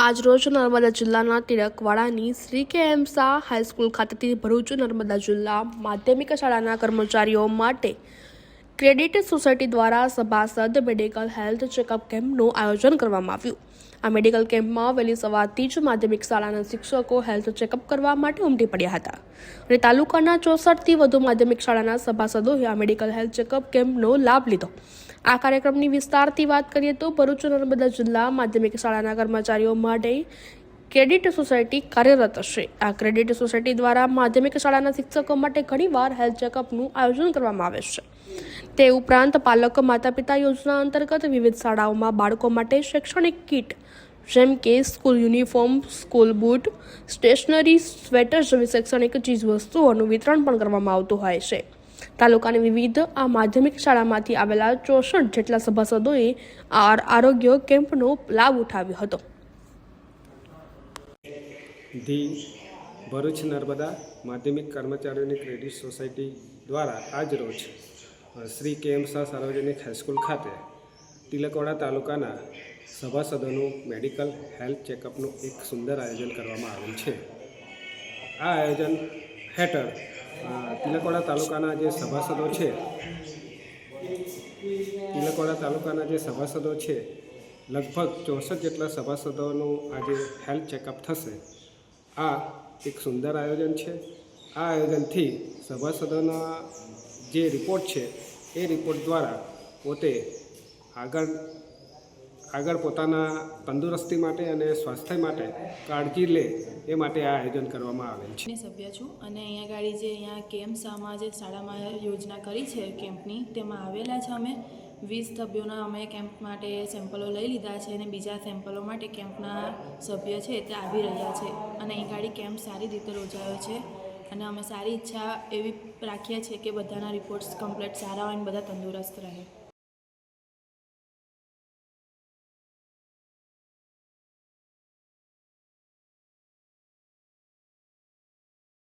આજ રોજ નર્મદા જિલ્લાના તિલકવાડાની શ્રી કે એમ શાહ હાઈસ્કૂલ ખાતેથી ભરૂચ નર્મદા જિલ્લા માધ્યમિક શાળાના કર્મચારીઓ માટે ક્રેડિટ સોસાયટી દ્વારા સભાસદ મેડિકલ હેલ્થ ચેકઅપ કેમ્પનું આયોજન કરવામાં આવ્યું. આ મેડિકલ કેમ્પમાં વહેલી સવારથી જ માધ્યમિક શાળાના શિક્ષકો હેલ્થ ચેકઅપ કરવા માટે ઉમટી પડ્યા હતા. અને તાલુકાના ચોસઠથી વધુ માધ્યમિક શાળાના સભાસદોએ આ મેડિકલ હેલ્થ ચેકઅપ કેમ્પનો લાભ લીધો. આ કાર્યક્રમની વિસ્તારથી વાત કરીએ તો ભરૂચ નર્મદા જિલ્લા માધ્યમિક શાળાના કર્મચારીઓ માટે ક્રેડિટ સોસાયટી કાર્યરત હશે આ ક્રેડિટ સોસાયટી દ્વારા માધ્યમિક શાળાના શિક્ષકો માટે ઘણીવાર હેલ્થ ચેકઅપનું આયોજન કરવામાં આવે છે. તે ઉપરાંત પાલક માતા પિતા યોજના અંતર્ગત વિવિધ શાળાઓમાં બાળકો માટે શૈક્ષણિક કીટ, જેમ કે school uniform, school boot, stationery sweater જેવી શૈક્ષણિક ચીજવસ્તુઓનું વિતરણ પણ કરવામાં આવતું હોય છે. તાલુકાની વિવિધ આ માધ્યમિક શાળામાંથી આવેલા ચોસઠ જેટલા સભાસદોએ આ આરોગ્ય કેમ્પનો લાભ ઉઠાવ્યો હતો. ધી ભરૂચ નર્મદા માધ્યમિક કર્મચારીઓની ક્રેડિટ સોસાયટી દ્વારા આજ રોજ શ્રી કે એમ સાર્વજનિક હાઈસ્કૂલ ખાતે તિલકવાડા તાલુકાના સભાસદોનું મેડિકલ હેલ્થ ચેકઅપનું એક સુંદર આયોજન કરવામાં આવેલ છે. આ આયોજન હેઠળ તિલકવાડા તાલુકાના જે સભાસદો છે, તિલકવાડા તાલુકાના જે સભાસદો છે, લગભગ ચોસઠ જેટલા સભાસદોનું આજે હેલ્થ ચેકઅપ થશે. આ એક સુંદર આયોજન છે. આ આયોજનથી સભાસદોના જે રિપોર્ટ છે, એ રિપોર્ટ દ્વારા પોતે આગળ આગળ પોતાના તંદુરસ્તી માટે અને સ્વાસ્થ્ય માટે કાળજી લે એ માટે આ આયોજન કરવામાં આવેલ છે. સભ્ય છું અને અહીંયા ગાડી જે અહીંયા કેમ્પ જે શાળામાં યોજના કરી છે કેમ્પની, તેમાં આવેલા છે અમે. વીસ સભ્યોના અમે કેમ્પ માટે સેમ્પલો લઈ લીધા છે અને બીજા સેમ્પલો માટે કેમ્પના સભ્ય છે તે આવી રહ્યા છે. અને અહીં ગાડી કેમ્પ સારી રીતે યોજાયો છે અને અમે સારી ઈચ્છા એવી રાખીએ છીએ કે બધાના રિપોર્ટ્સ કમ્પ્લીટ સારા હોય અને બધા તંદુરસ્ત રહે.